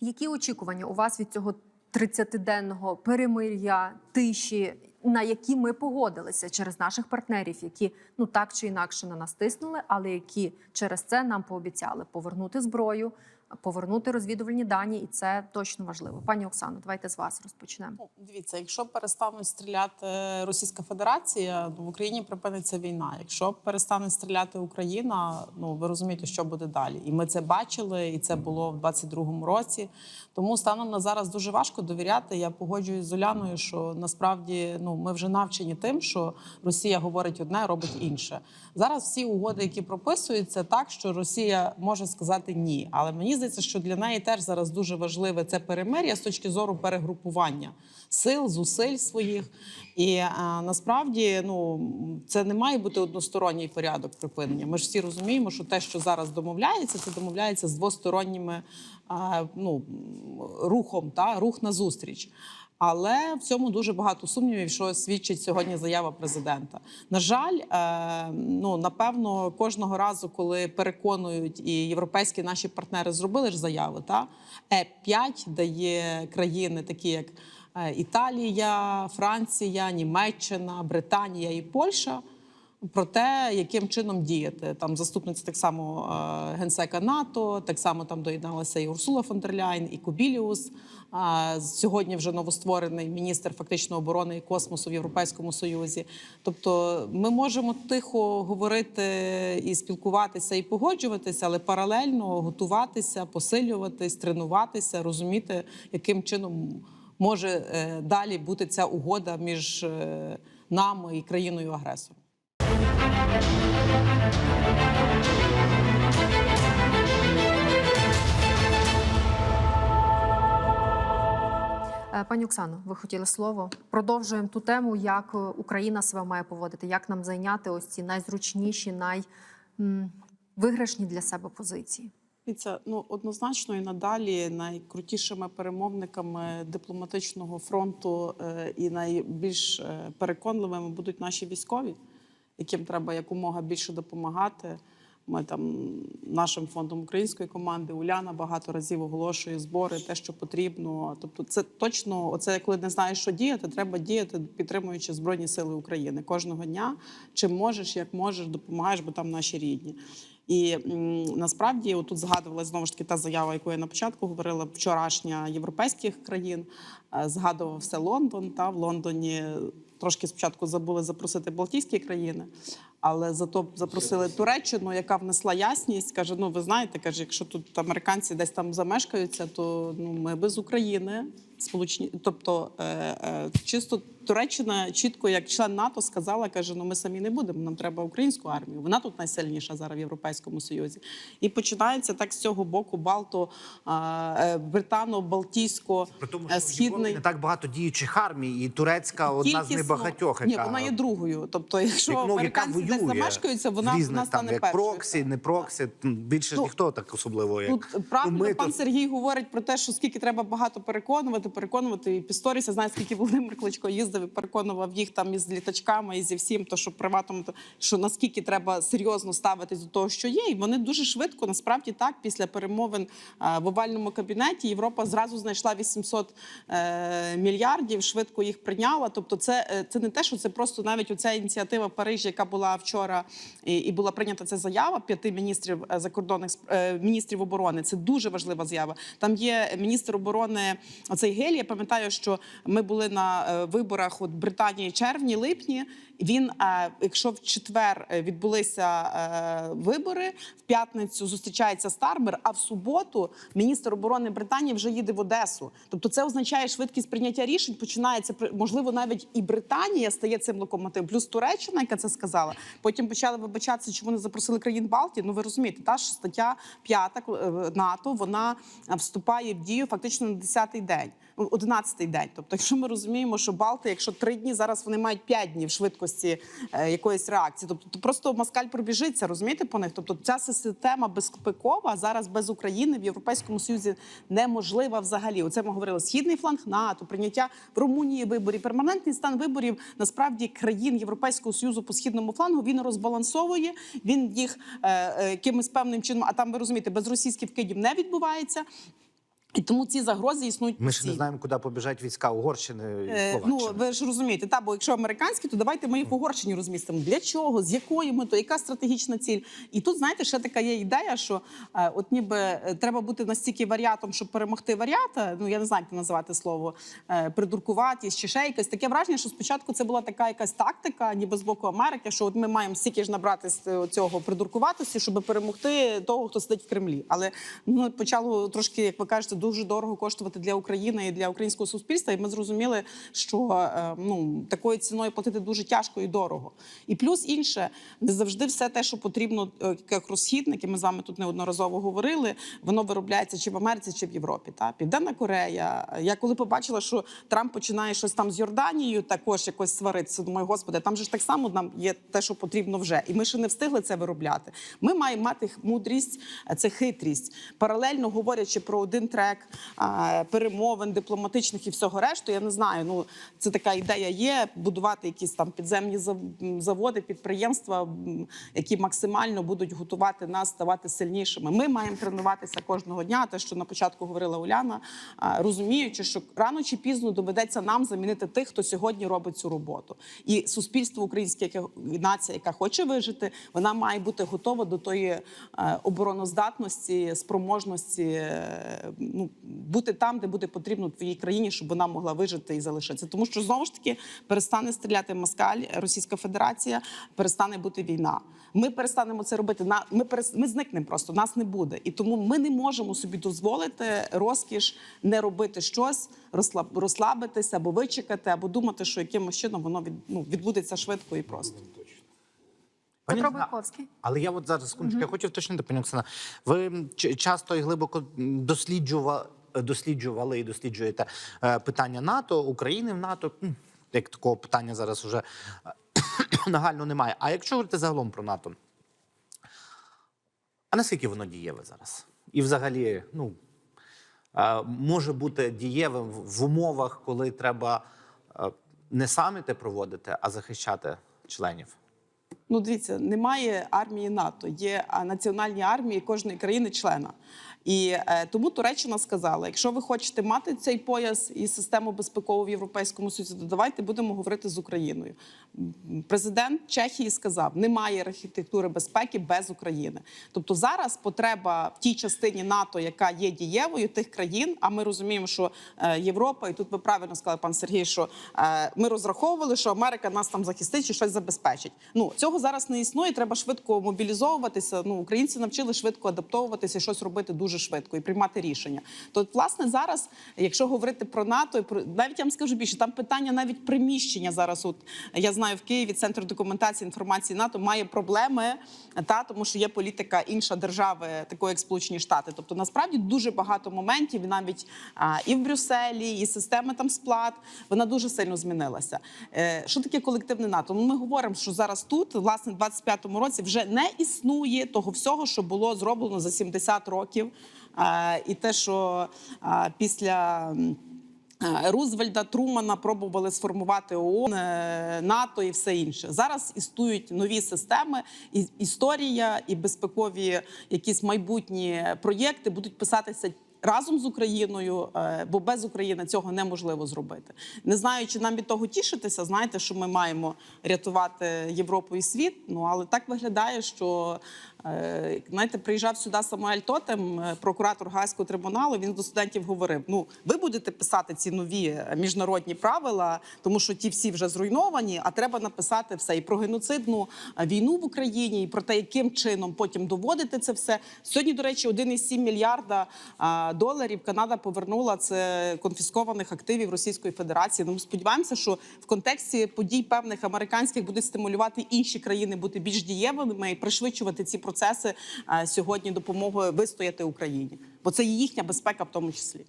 Які очікування у вас від цього 30-денного перемир'я, тиші, на які ми погодилися через наших партнерів, які ну так чи інакше на нас тиснули, але які через це нам пообіцяли повернути зброю, повернути розвідувальні дані, і це точно важливо. Пані Оксано, давайте з вас розпочнемо. Ну, дивіться, якщо перестануть стріляти Російська Федерація, ну в Україні припиниться війна. Якщо перестане стріляти Україна, ну ви розумієте, що буде далі. І ми це бачили, і це було в 22-му році. Тому станом на зараз дуже важко довіряти. Я погоджуюсь з Оляною, що насправді ну ми вже навчені тим, що Росія говорить одне, робить інше. Зараз всі угоди, які прописуються, так що Росія може сказати ні. Але мені здається, що для неї теж зараз дуже важливе це перемир'я з точки зору перегрупування сил, зусиль своїх. І а, насправді ну це не має бути односторонній порядок припинення. Ми ж всі розуміємо, що те, що зараз домовляється, це домовляється з двосторонніми а, ну, рухом, та рух на зустріч. Але в цьому дуже багато сумнівів, що свідчить сьогодні заява президента. На жаль, е, ну напевно, кожного разу, коли переконують і європейські наші партнери зробили ж заяви, та е 5 дає країни, такі як е, Італія, Франція, Німеччина, Британія і Польща. Про те, яким чином діяти там заступниця так само е, генсека НАТО, так само там доєдналася і Урсула фон дер Ляйн, і Кобіліус. А сьогодні вже новостворений міністр фактично оборони і космосу в Європейському Союзі. Тобто, ми можемо тихо говорити і спілкуватися, і погоджуватися, але паралельно готуватися, посилюватись, тренуватися, розуміти, яким чином може е, далі бути ця угода між е, нами і країною агресором. Е, Пані Оксано, ви хотіли слово. Продовжуємо ту тему, як е, Україна себе має поводити, як нам зайняти ось ці найзручніші, найвиграшні для себе позиції. Дивіться, ну однозначно і надалі найкрутішими перемовниками дипломатичного фронту е, і найбільш переконливими будуть наші військові, яким треба якомога більше допомагати. Ми там нашим фондом української команди Уляна багато разів оголошує збори, те, що потрібно. Тобто, це точно, оце коли не знаєш, що діяти, треба діяти, підтримуючи збройні сили України кожного дня. Чим можеш, як можеш, допомагаєш, бо там наші рідні. І насправді отут згадувала знову ж таки та заява, яку я на початку говорила, вчорашня європейських країн. Е, Згадував все Лондон. Та в Лондоні трошки спочатку забули запросити Балтійські країни, але зато запросили Туреччину, яка внесла ясність. каже: Ну, ви знаєте, каже, якщо тут американці десь там замешкаються, то ну ми без України. Сполучені, тобто е, е, чисто Туреччина чітко, як член НАТО, сказала, каже: ну ми самі не будемо. Нам треба українську армію. Вона тут найсильніша зараз в Європейському Союзі. І починається так з цього боку Балто, е, британо-балтійсько При тому, е, що східний. не так багато діючих армій, і турецька одна з небагатьох. Ні, вона є другою. Тобто, якщо як, ну, американці воює замешкаються, вона, в різних, там, стане як першою. проксі, не проксі. Більше Ну, ніхто так особливо. Як... Тут правильно ми пан тут- Сергій говорить про те, що скільки треба багато переконувати, переконувати і Пісторіся. Знає, скільки Володимир Кличко їздив і переконував їх там із літачками і зі всім, то що приватному, то що наскільки треба серйозно ставитись до того, що є, і вони дуже швидко, насправді так, після перемовин е, в овальному кабінеті Європа зразу знайшла 800 е, мільярдів, швидко їх прийняла. Тобто, це, е, це не те, що це просто навіть оця ініціатива Парижі, яка була вчора і, і була прийнята ця заява п'яти міністрів закордонних міністрів оборони. Це дуже важлива заява. Там є міністр оборони оцей Гелі. Я пам'ятаю, що ми були на е, виборах от Британії червні, липні. Він, е, якщо в четвер е, відбулися вибори, в п'ятницю зустрічається Стармер, а в суботу міністр оборони Британії вже їде в Одесу. Тобто, це означає швидкість прийняття рішень. Починається можливо, навіть і Британія стає цим локомотивом, плюс Туреччина, яка це сказала. Потім почали вибачатися, чому не запросили країн Балтії. Ну ви розумієте, та що стаття 5 е, НАТО вона вступає в дію фактично на 10-й день. 11-й день. Тобто, якщо ми розуміємо, що Балти, якщо три дні, зараз вони мають 5 днів швидкості е, якоїсь реакції. Тобто, то просто москаль пробіжиться, розумієте по них? Тобто, ця система безпекова зараз без України в Європейському Союзі неможлива взагалі. Оце ми говорили східний фланг НАТО, прийняття в Румунії виборів, перманентний стан виборів насправді країн Європейського союзу по східному флангу він розбалансовує. Він їх е, е, якимось певним чином, а там ви розумієте, без російських вкидів не відбувається. І тому ці загрози існують Ми ще не знаємо, куди побіжать війська Угорщини і Е, Ну, ви ж розумієте, та бо якщо американські, то давайте ми їх в Угорщині розмістимо. Для чого? З якою метою? Яка стратегічна ціль? І тут, знаєте, ще така є ідея, що е, от ніби е, треба бути настільки варіатом, щоб перемогти варіата. Ну я не знаю, як це називати слово е, придуркуватість чи ще якось. Таке враження, що спочатку це була така якась тактика, ніби з боку Америки, що от ми маємо стільки ж набрати з е, цього придуркуватості, щоб перемогти того, хто сидить в Кремлі. Але ну почало трошки, як ви кажете, дуже дорого коштувати для України і для українського суспільства. І ми зрозуміли, що е, ну такою ціною платити дуже тяжко і дорого. І плюс інше, не завжди все те, що потрібно, е, як розхідники. Ми з вами тут неодноразово говорили. Воно виробляється чи в Америці, чи в Європі. Та Південна Корея. Я коли побачила, що Трамп починає щось там з Йорданією, також якось сваритися. Думаю, господи, там же ж так само нам є те, що потрібно вже, і ми ще не встигли це виробляти. Ми маємо мати мудрість, е, це хитрість. Паралельно говорячи про один трек е, перемовин дипломатичних і всього решту. Я не знаю. Ну це така ідея є будувати якісь там підземні заводи, підприємства, які максимально будуть готувати нас ставати сильнішими. Ми маємо тренуватися кожного дня. Те, що на початку говорила Уляна, розуміючи, що рано чи пізно доведеться нам замінити тих, хто сьогодні робить цю роботу. І суспільство українське, яке нація, яка хоче вижити, вона має бути готова до тої е, обороноздатності, спроможності е, ну, бути там, де буде потрібно твоїй країні, щоб вона могла вижити і залишитися. Тому що знову ж таки перестане стріляти москаль, Російська Федерація, перестане бути війна. Ми перестанемо це робити. На ми ми зникнемо просто, нас не буде. І тому ми не можемо собі дозволити розкіш не робити щось, розслаб... розслабитися або вичекати, або думати, що якимось чином воно від... ну, відбудеться швидко і просто. Пані Петро Оксана, Бойковський. Але я от зараз секундочку, я хочу вточнити, пані Оксана. Ви часто і глибоко досліджували, досліджували і досліджуєте е, питання НАТО, України в НАТО. Як такого питання зараз уже е, нагально немає. А якщо говорити загалом про НАТО, а наскільки воно дієве зараз? І взагалі, ну е, може бути дієвим в умовах, коли треба е, не саміти проводити, а захищати членів. Ну, дивіться, немає армії НАТО, є національні армії кожної країни-члена. І е, тому Туреччина сказала: якщо ви хочете мати цей пояс і систему безпекову в Європейському Союзі, то давайте будемо говорити з Україною. Президент Чехії сказав: немає архітектури безпеки без України. Тобто зараз потреба в тій частині НАТО, яка є дієвою тих країн. А ми розуміємо, що е, Європа, і тут ви правильно сказали, пан Сергій, що е, ми розраховували, що Америка нас там захистить чи щось забезпечить. Ну цього зараз не існує. Треба швидко мобілізовуватися. Ну українці навчили швидко адаптовуватися, щось робити дуже швидко і приймати рішення. То власне зараз, якщо говорити про НАТО, і про навіть я вам скажу більше, там питання навіть приміщення зараз. От я знаю в Києві центр документації інформації НАТО має проблеми, та тому що є політика інша держави, такої як Сполучені Штати. Тобто насправді дуже багато моментів, навіть а, і в Брюсселі, і система там сплат вона дуже сильно змінилася. Е, що таке колективне НАТО? Ну, ми говоримо, що зараз тут, власне, в 25-му році вже не існує того всього, що було зроблено за 70 років. І те, що після. Рузвельда Трумана пробували сформувати ООН, е, НАТО і все інше. Зараз існують нові системи, і історія і безпекові якісь майбутні проєкти будуть писатися. Разом з Україною, е, бо без України цього неможливо зробити. Не знаю, чи нам від того тішитися. Знаєте, що ми маємо рятувати Європу і світ. Ну але так виглядає, що знаєте, приїжджав сюди Самуель Тотем, е, прокуратор Гаазького трибуналу. Він до студентів говорив: ну ви будете писати ці нові е, міжнародні правила, тому що ті всі вже зруйновані. А треба написати все і про геноцидну е, війну в Україні, і про те, яким чином потім доводити це все. Сьогодні, до речі, 1,7 мільярда е, доларів Канада повернула це конфіскованих активів Російської Федерації. Ну, сподіваємося, що в контексті подій певних американських буде стимулювати інші країни бути більш дієвими і пришвидшувати ці процеси е, сьогодні допомогою вистояти Україні, бо це їхня безпека в тому числі.